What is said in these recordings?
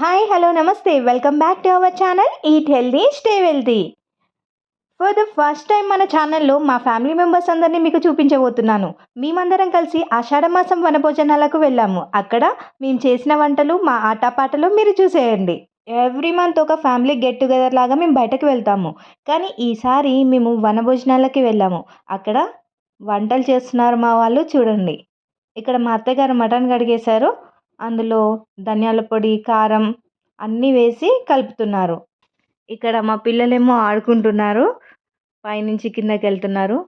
Hi hello namaste welcome back to our channel eat healthy stay wealthy for the first time మన ఛానల్లో మా family members అందరినీ మీకు చూపించబోతున్నాను. మేమందరం కలిసి ఆషాఢమాసం వనభోజనాలకు వెళ్ళాము. అక్కడ మేము చేసిన వంటలు మా ఆటపాటలు మీరు చూసేయండి. ఎవ్రీ మంత్ ఒక ఫ్యామిలీ గెట్ టుగెదర్ లాగా మేము బయటకు వెళ్తాము. కానీ ఈసారి మేము వనభోజనాలకి వెళ్ళాము. అక్కడ వంటలు చేస్తున్నారు మా వాళ్ళు చూడండి. ఇక్కడ మా అత్తగారు మటన్ కడిగేశారు. అందులో ధనియాల పొడి కారం అన్నీ వేసి కలుపుతున్నారు. ఇక్కడ మా పిల్లలేమో ఆడుకుంటున్నారు. పైనుంచి కిందకి వెళ్తున్నారు.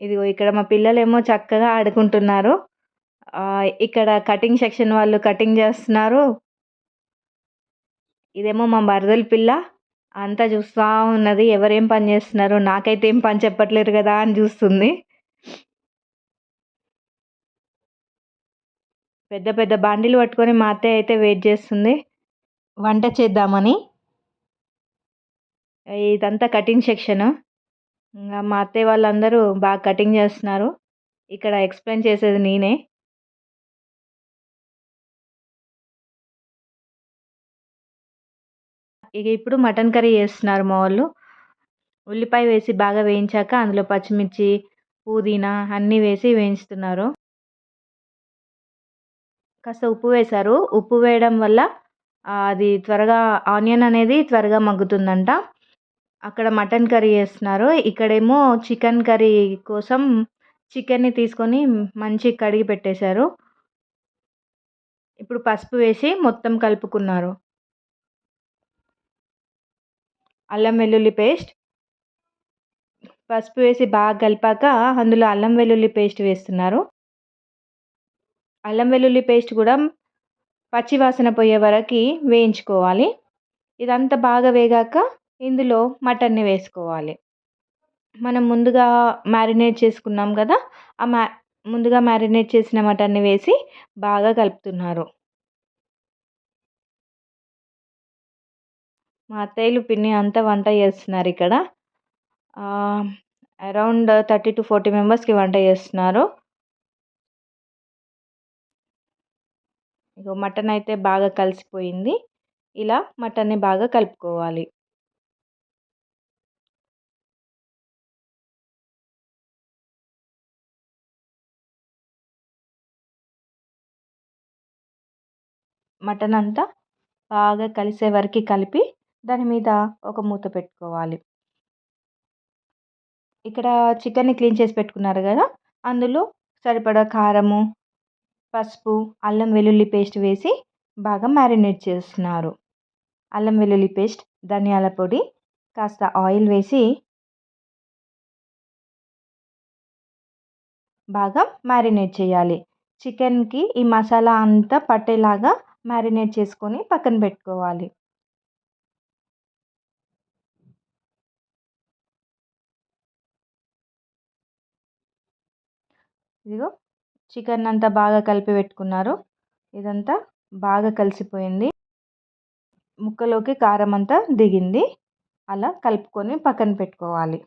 ఇదిగో ఇక్కడ మా పిల్లలేమో చక్కగా ఆడుకుంటున్నారు. ఇక్కడ కటింగ్ సెక్షన్ వాళ్ళు కటింగ్ చేస్తున్నారు. ఇదేమో మా మరదల పిల్ల. అంతా చూస్తూ ఉన్నది. ఎవరేం పని చేస్తున్నారు? నాకైతే ఏం పని చెప్పట్లేరు కదా అని చూస్తుంది. పెద్ద పెద్ద బండిలు పట్టుకొని మా అత్తయ్య అయితే వెయిట్ చేస్తుంది. వంట చేద్దామని. ఇదంతా కటింగ్ సెక్షన్. ఇంకా మా అత్తయ్య వాళ్ళందరూ బాగా కటింగ్ చేస్తున్నారు. ఇక్కడ ఎక్స్ప్లెయిన్ చేసేది నేనే. ఇక ఇప్పుడు మటన్ కర్రీ చేస్తున్నారు మా వాళ్ళు. ఉల్లిపాయ వేసి బాగా వేయించాక అందులో పచ్చిమిర్చి పుదీనా అన్నీ వేసి వేయించుతున్నారు. కాస్త ఉప్పు వేశారు. ఉప్పు వేయడం వల్ల అది త్వరగా ఆనియన్ అనేది త్వరగా మగ్గుతుందంట. అక్కడ మటన్ కర్రీ చేస్తున్నారు. ఇక్కడేమో చికెన్ కర్రీ కోసం చికెన్ని తీసుకొని మంచి కడిగి పెట్టేశారు. ఇప్పుడు పసుపు వేసి మొత్తం కలుపుకున్నారు. అల్లం వెల్లుల్లి పేస్ట్. పసుపు వేసి బాగా కలిపాక అందులో అల్లం వెల్లుల్లి పేస్ట్ వేస్తున్నారు. అల్లం వెల్లుల్లి పేస్ట్ కూడా పచ్చివాసన పోయే వరకు వేయించుకోవాలి. ఇదంతా బాగా వేగాక ఇందులో మటన్ని వేసుకోవాలి. మనం ముందుగా మ్యారినేట్ చేసుకున్నాం కదా ఆ మ్యా ముందుగా మ్యారినేట్ చేసిన మటన్ని వేసి బాగా కలుపుతున్నారు. మా అత్తయ్యలు పిన్ని అంతా వంట చేస్తున్నారు ఇక్కడ. అరౌండ్ థర్టీ టు ఫార్టీ మెంబర్స్కి వంట చేస్తున్నారు. ఇగో మటన్ అయితే బాగా కలిసిపోయింది. ఇలా మటన్ని బాగా కలుపుకోవాలి. మటన్ అంతా బాగా కలిసే వరకు కలిపి దాని మీద ఒక మూత పెట్టుకోవాలి. ఇక్కడ చికెన్ని క్లీన్ చేసి పెట్టుకున్నారు కదా అందులో సరిపడా కారము పసుపు అల్లం వెల్లుల్లి పేస్ట్ వేసి బాగా మ్యారినేట్ చేస్తున్నారు. అల్లం వెల్లుల్లి పేస్ట్ ధనియాల పొడి కాస్త ఆయిల్ వేసి బాగా మ్యారినేట్ చేయాలి. చికెన్కి ఈ మసాలా అంతా పట్టేలాగా మ్యారినేట్ చేసుకొని పక్కన పెట్టుకోవాలి. ఇదిగో చికెన్ అంతా బాగా కలిపి పెట్టుకున్నారు. ఇదంతా బాగా కలిసిపోయింది. ముక్కలోకి కారం అంతా దిగింది. అలా కలుపుకొని పక్కన పెట్టుకోవాలి.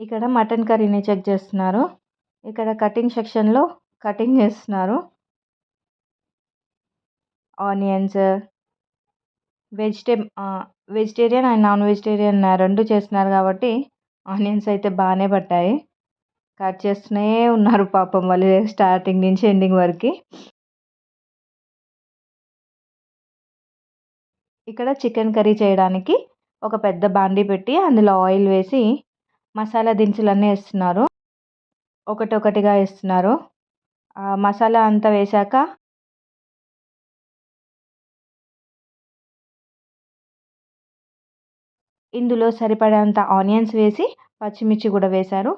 ఇక్కడ మటన్ కర్రీని చెక్ చేస్తున్నారు. ఇక్కడ కటింగ్ సెక్షన్లో కటింగ్ చేస్తున్నారు. ఆనియన్స్ వెజిటే వెజిటేరియన్ అండ్ నాన్ వెజిటేరియన్ రెండు చేస్తున్నారు కాబట్టి ఆనియన్స్ అయితే బాగానే పట్టాయి. కట్ చేస్తూనే ఉన్నారు పాపం వాళ్ళు స్టార్టింగ్ నుంచి ఎండింగ్ వరకు. ఇక్కడ చికెన్ కర్రీ చేయడానికి ఒక పెద్ద బాండీ పెట్టి అందులో ఆయిల్ వేసి మసాలా దినుసులన్నీ వేస్తున్నారు. ఒకటొకటిగా వేస్తున్నారు. మసాలా అంతా వేసాక ఇందులో సరిపడేంత ఆనియన్స్ వేసి పచ్చిమిర్చి కూడా వేశారు.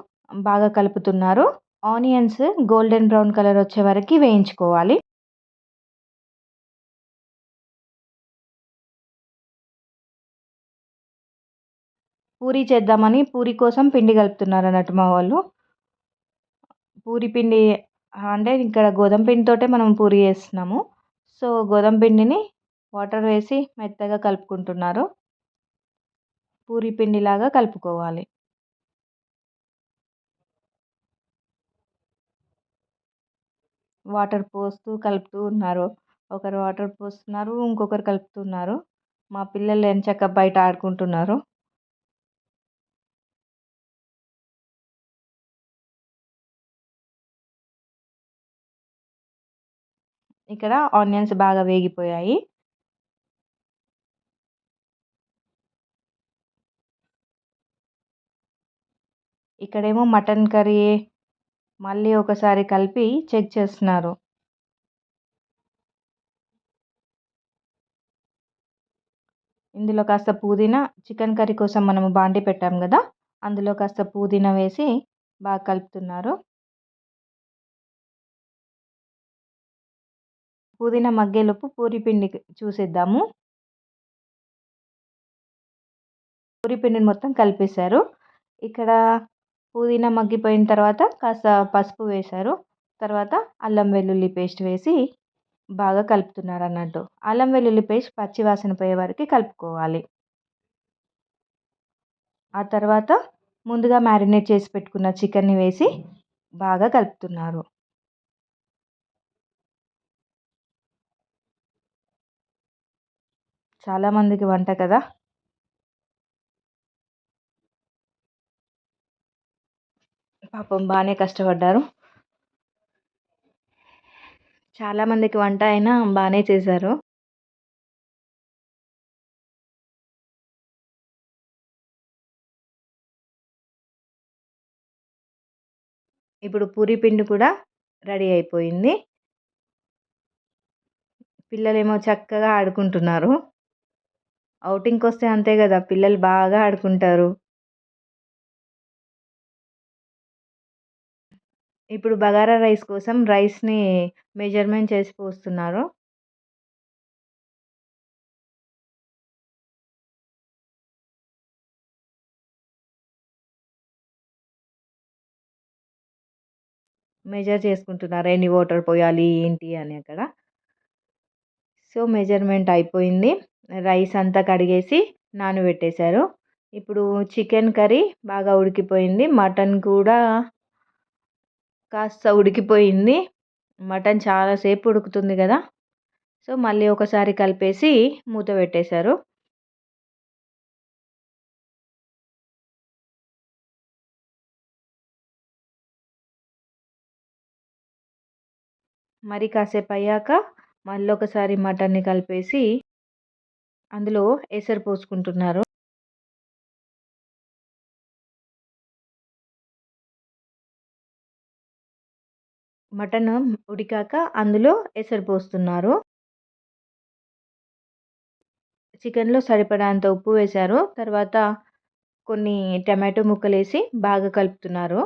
బాగా కలుపుతున్నారు. ఆనియన్స్ గోల్డెన్ బ్రౌన్ కలర్ వచ్చే వరకు వేయించుకోవాలి. పూరి చేద్దామని పూరి కోసం పిండి కలుపుతున్నారు అన్నట్టు మా వాళ్ళు. పూరి పిండి అంటే ఇక్కడ గోధుమ పిండితోటే మనం పూరి చేస్తున్నాము. సో గోధుమ పిండిని వాటర్ వేసి మెత్తగా కలుపుకుంటున్నారు. పూరి పిండిలాగా కలుపుకోవాలి. వాటర్ పోస్తూ కలుపుతూ ఉన్నారు ఒకరు వాటర్ పోస్తున్నారు ఇంకొకరు కలుపుతున్నారు. మా పిల్లలు ఎంచక్క బయట ఆడుకుంటున్నారు. ఇక్కడ ఆనియన్స్ బాగా వేగిపోయాయి. ఇక్కడేమో మటన్ కర్రీ మళ్ళీ ఒకసారి కలిపి చెక్ చేస్తున్నారు. ఇందులో కాస్త పుదీనా చికెన్ కర్రీ కోసం మనము బాండి పెట్టాం కదా అందులో కాస్త పుదీనా వేసి బాగా కలుపుతున్నారు. పుదీనా మగ్గేలోపు పూరి పిండి చూసేద్దాము. పూరి పిండిని మొత్తం కలిపేశారు. ఇక్కడ పుదీనా మగ్గిపోయిన తర్వాత కాస్త పసుపు వేశారు. తర్వాత అల్లం వెల్లుల్లి పేస్ట్ వేసి బాగా కలుపుతున్నారు అన్నట్టు. అల్లం వెల్లుల్లి పేస్ట్ పచ్చి వాసన పోయే వరకు కలుపుకోవాలి. ఆ తర్వాత ముందుగా మ్యారినేట్ చేసి పెట్టుకున్న చికెన్ని వేసి బాగా కలుపుతున్నారు. చాలామందికి వంట కదా? పాపం బాగానే కష్టపడ్డారు. చాలామందికి వంట అయినా బాగానే చేశారు. ఇప్పుడు పూరి పిండి కూడా రెడీ అయిపోయింది. పిల్లలేమో చక్కగా ఆడుకుంటున్నారు. ఔటింగ్కి వస్తే అంతే కదా పిల్లలు బాగా ఆడుకుంటారు. ఇప్పుడు బగారా రైస్ కోసం రైస్ని మెజర్మెంట్ చేసి పోస్తున్నారు. మెజర్ చేసుకుంటున్నారు. ఎన్ని వాటర్ పోయాలి ఏంటి అని అక్కడ. సో మెజర్మెంట్ అయిపోయింది. రైస్ అంతా కడిగేసి నానబెట్టేశారు. ఇప్పుడు చికెన్ కర్రీ బాగా ఉడికిపోయింది. మటన్ కూడా కాస్త ఉడికిపోయింది. మటన్ చాలాసేపు ఉడుకుతుంది కదా! సో మళ్ళీ ఒకసారి కలిపేసి మూత పెట్టేశారు. మరి కాసేపు అయ్యాక మళ్ళీ ఒకసారి మటన్ని కలిపేసి అందులో ఎసరు పోసుకుంటున్నారు. మటన్ ఉడికాక అందులో ఎసరు పోస్తున్నారు. చికెన్లో సరిపడంత ఉప్పు వేశారు. తర్వాత కొన్ని టమాటో ముక్కలు వేసి బాగా కలుపుతున్నారు.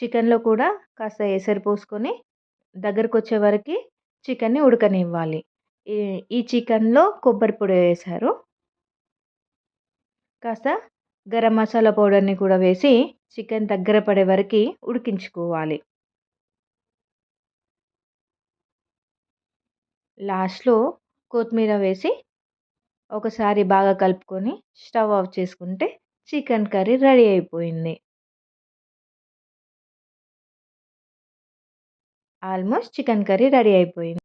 చికెన్లో కూడా కాస్త ఎసరు పోసుకొని దగ్గరకు వచ్చే వరకు చికెన్ని ఉడకనివ్వాలి. ఈ ఈ చికెన్లో కొబ్బరి పొడి వేశారు కాస్త గరం మసాలా పౌడర్ని కూడా వేసి చికెన్ దగ్గర పడే వరకు ఉడికించుకోవాలి. లాస్ట్లో కొత్తిమీర వేసి ఒకసారి బాగా కలుపుకొని స్టవ్ ఆఫ్ చేసుకుంటే చికెన్ కర్రీ రెడీ అయిపోయింది. ఆల్మోస్ట్ చికెన్ కర్రీ రెడీ అయిపోయింది.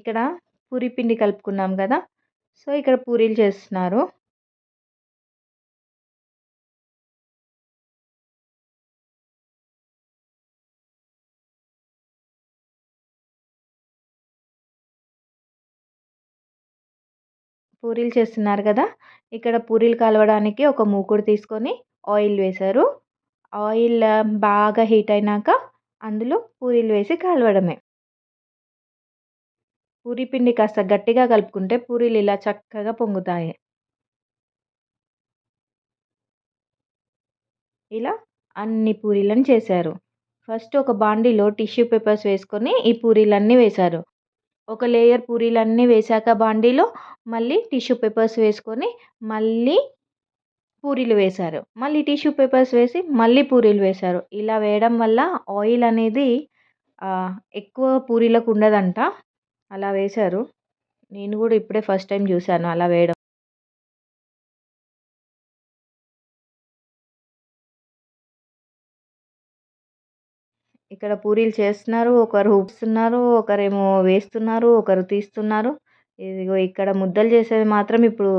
ఇక్కడ పూరి పిండి కలుపుకున్నాం కదా. సో ఇక్కడ పూరీలు చేస్తున్నారు. పూరీలు చేస్తున్నారు కదా. ఇక్కడ పూరీలు కలవడానికి ఒక మూకుడు తీసుకొని ఆయిల్ వేశారు. ఆయిల్ బాగా హీట్ అయినాక అందులో పూరీలు వేసి కలవడమే. పూరీ పిండి కాస్త గట్టిగా కలుపుకుంటే పూరీలు ఇలా చక్కగా పొంగుతాయి. ఇలా అన్ని పూరీలను చేశారు. ఫస్ట్ ఒక బాండీలో టిష్యూ పేపర్స్ వేసుకొని ఈ పూరీలన్నీ వేశారు. ఒక లేయర్ పూరీలన్నీ వేశాక బాండీలో మళ్ళీ టిష్యూ పేపర్స్ వేసుకొని మళ్ళీ పూరీలు వేశారు. మళ్ళీ టిష్యూ పేపర్స్ వేసి మళ్ళీ పూరీలు వేశారు. ఇలా వేయడం వల్ల ఆయిల్ అనేది ఎక్కువ పూరీలకు ఉండదంట. అలా వేశారు. నేను కూడా ఇప్పుడే ఫస్ట్ టైం చూశాను అలా వేయడం. ఇక్కడ పూరీలు చేస్తున్నారు ఒకరు ఊపుతున్నారు ఒకరేమో వేస్తున్నారు ఒకరు తీస్తున్నారు. ఇదిగో ఇక్కడ ముద్దలు చేసేది మాత్రం ఇప్పుడు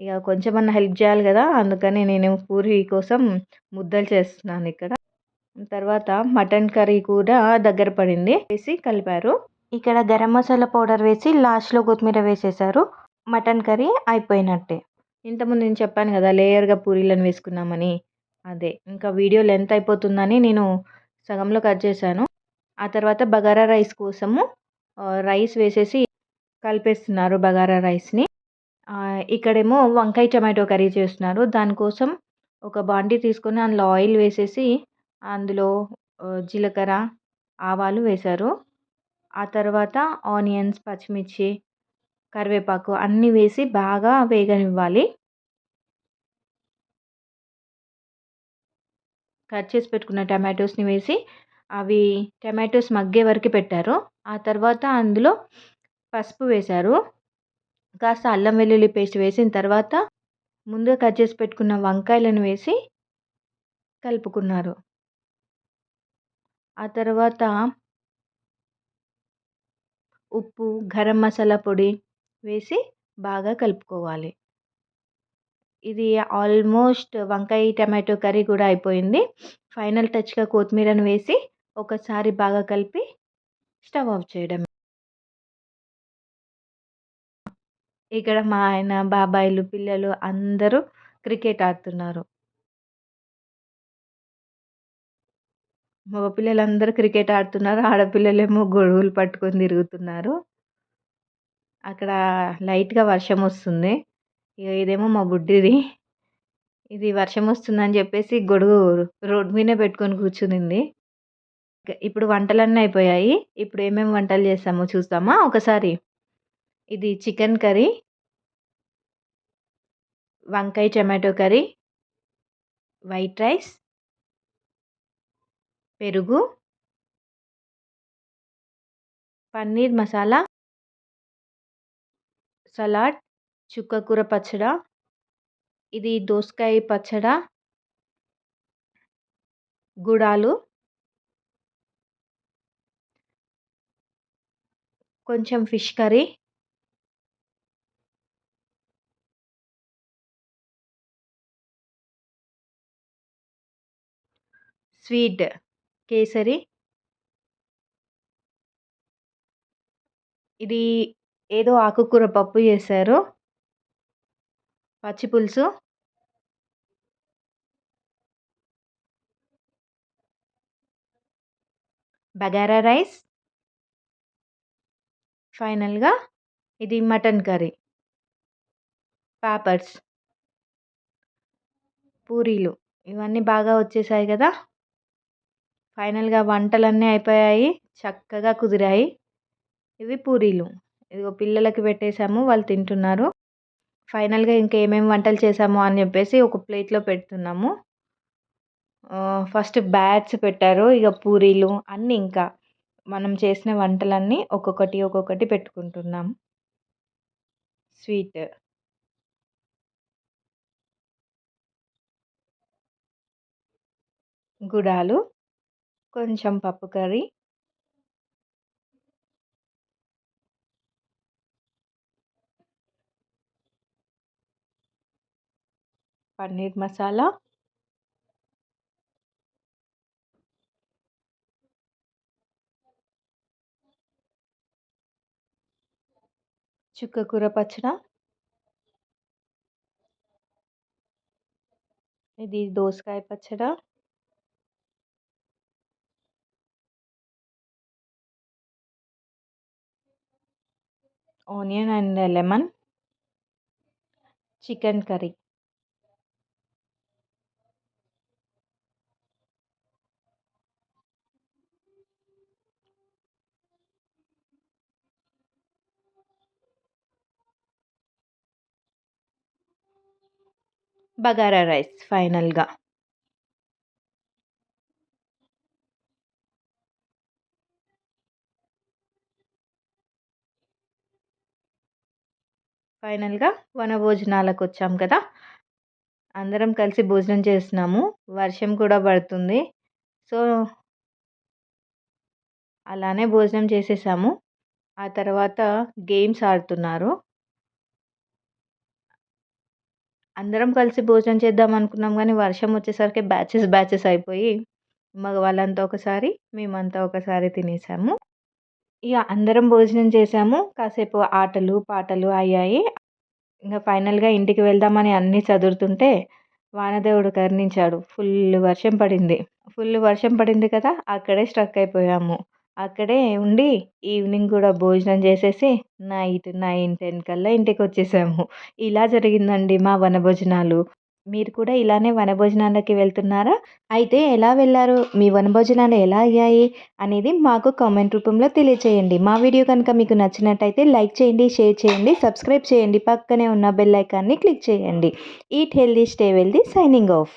ఇక కొంచెమన్నా హెల్ప్ చేయాలి కదా అందుకని నేను పూరి కోసం ముద్దలు చేస్తున్నాను ఇక్కడ. తర్వాత మటన్ కర్రీ కూడా దగ్గర పడింది వేసి కలిపారు. ఇక్కడ గరం మసాలా పౌడర్ వేసి లాస్ట్లో కొత్తిమీర వేసేసారు మటన్ కర్రీ అయిపోయినట్టే. ఇంతకుముందు నేను చెప్పాను కదా లేయర్గా పూరీలను వేసుకున్నామని అదే ఇంకా వీడియో లెంత్ అయిపోతుందని నేను సగంలో కట్ చేశాను. ఆ తర్వాత బగారా రైస్ కోసము రైస్ వేసేసి కలిపేస్తున్నారు బగారా రైస్ని. ఇక్కడేమో వంకాయ టమాటో కర్రీ చేస్తున్నారు. దానికోసం ఒక బాండీ తీసుకొని అందులో ఆయిల్ వేసేసి అందులో జీలకర్ర ఆవాలు వేశారు. ఆ తర్వాత ఆనియన్స్ పచ్చిమిర్చి కరివేపాకు అన్నీ వేసి బాగా వేగనివ్వాలి. కట్ చేసి పెట్టుకున్న టమాటోస్ని వేసి అవి టమాటోస్ మగ్గే వరకు పెట్టారు. ఆ తర్వాత అందులో పసుపు వేశారు. కాస్త అల్లం వెల్లుల్లి పేస్ట్ వేసిన తర్వాత ముందుగా కట్ చేసి పెట్టుకున్న వంకాయలను వేసి కలుపుకున్నారు. ఆ తర్వాత ఉప్పు గరం మసాలా పొడి వేసి బాగా కలుపుకోవాలి. ఇది ఆల్మోస్ట్ వంకాయ టమాటో కర్రీ కూడా అయిపోయింది. ఫైనల్ టచ్గా కొత్తిమీరను వేసి ఒకసారి బాగా కలిపి స్టవ్ ఆఫ్ చేయడం. ఇక్కడ మా ఆయన బాబాయిలు పిల్లలు అందరూ క్రికెట్ ఆడుతున్నారు. మగపిల్లలు అందరూ క్రికెట్ ఆడుతున్నారు. ఆడపిల్లలేమో గొడుగులు పట్టుకొని తిరుగుతున్నారు. అక్కడ లైట్గా వర్షం వస్తుంది. ఇక ఇదేమో మా బుడ్డిది. ఇది వర్షం వస్తుందని చెప్పేసి గొడుగు రోడ్డు మీదనే పెట్టుకొని కూర్చునింది. ఇప్పుడు వంటలన్నీ అయిపోయాయి. ఇప్పుడు ఏమేమి వంటలు చేస్తామో చూస్తామా? ఒకసారి ఇది చికెన్ కర్రీ వంకాయ టమాటో కర్రీ వైట్ రైస్ పెరుగు పన్నీర్ మసాలా సలాడ్ చుక్కకూర పచ్చడ ఇది దోసకాయ పచ్చడ గుడాలు కొంచెం ఫిష్ కర్రీ స్వీట్. కేసరి. ఇది ఏదో ఆకుకూర పప్పు చేశారు. పచ్చి పులుసు. బగారా రైస్. ఫైనల్గా ఇది మటన్ కర్రీ. పాపర్స్. పూరీలు. ఇవన్నీ బాగా వచ్చేసాయి కదా? ఫైనల్గా వంటలన్నీ అయిపోయాయి. చక్కగా కుదిరాయి. ఇవి పూరీలు. ఇదిగో పిల్లలకి పెట్టేశాము వాళ్ళు తింటున్నారు. ఫైనల్గా ఇంకా ఏమేమి వంటలు చేసాము అని చెప్పేసి ఒక ప్లేట్లో పెడుతున్నాము. ఫస్ట్ బ్యాట్స్ పెట్టారు. ఇక పూరీలు అన్నీ ఇంకా మనం చేసిన వంటలన్నీ ఒక్కొక్కటి ఒక్కొక్కటి పెట్టుకుంటున్నాం. స్వీట్. గుడాలు. కొంచెం పప్పు కర్రీ. పన్నీర్ మసాలా. చుక్కకూర పచ్చడి. ఇది దోసకాయ పచ్చడి. onion and lemon chicken curry bagara bagara rice ఫైనల్గా ఫైనల్గా వనభోజనాలకు వచ్చాం కదా! అందరం కలిసి భోజనం చేస్తున్నాము వర్షం కూడా పడుతుంది. సో అలానే భోజనం చేసేసాము. ఆ తర్వాత గేమ్స్ ఆడుతున్నారు. అందరం కలిసి భోజనం చేద్దాం అనుకున్నాం కానీ వర్షం వచ్చేసరికి బ్యాచెస్ బ్యాచెస్ అయిపోయి మగవాళ్ళంతా ఒకసారి మేమంతా ఒకసారి తినేసాము. ఇక అందరం భోజనం చేసాము. కాసేపు ఆటలు పాటలు అయ్యాయి. ఇంకా ఫైనల్గా ఇంటికి వెళ్దామని అన్నీ చదువుతుంటే వానదేవుడు కరుణించాడు. ఫుల్ వర్షం పడింది. ఫుల్ వర్షం పడింది కదా అక్కడే స్ట్రక్ అయిపోయాము. అక్కడే ఉండి ఈవినింగ్ కూడా భోజనం చేసేసి నైట్ నైన్ టెన్ కల్లా ఇంటికి వచ్చేసాము ఇలా జరిగిందండి మా వనభోజనాలు. మీరు కూడా ఇలానే వనభోజనాలకి వెళ్తున్నారా? అయితే ఎలా వెళ్ళారు? మీ వనభోజనాలు ఎలా అయ్యాయి? అనేది మాకు కామెంట్ రూపంలో తెలియచేయండి. మా వీడియో కనుక మీకు నచ్చినట్టయితే లైక్ చేయండి షేర్ చేయండి సబ్స్క్రైబ్ చేయండి. పక్కనే ఉన్న బెల్ ఐకాన్ని క్లిక్ చేయండి. Eat healthy stay wealthy signing off.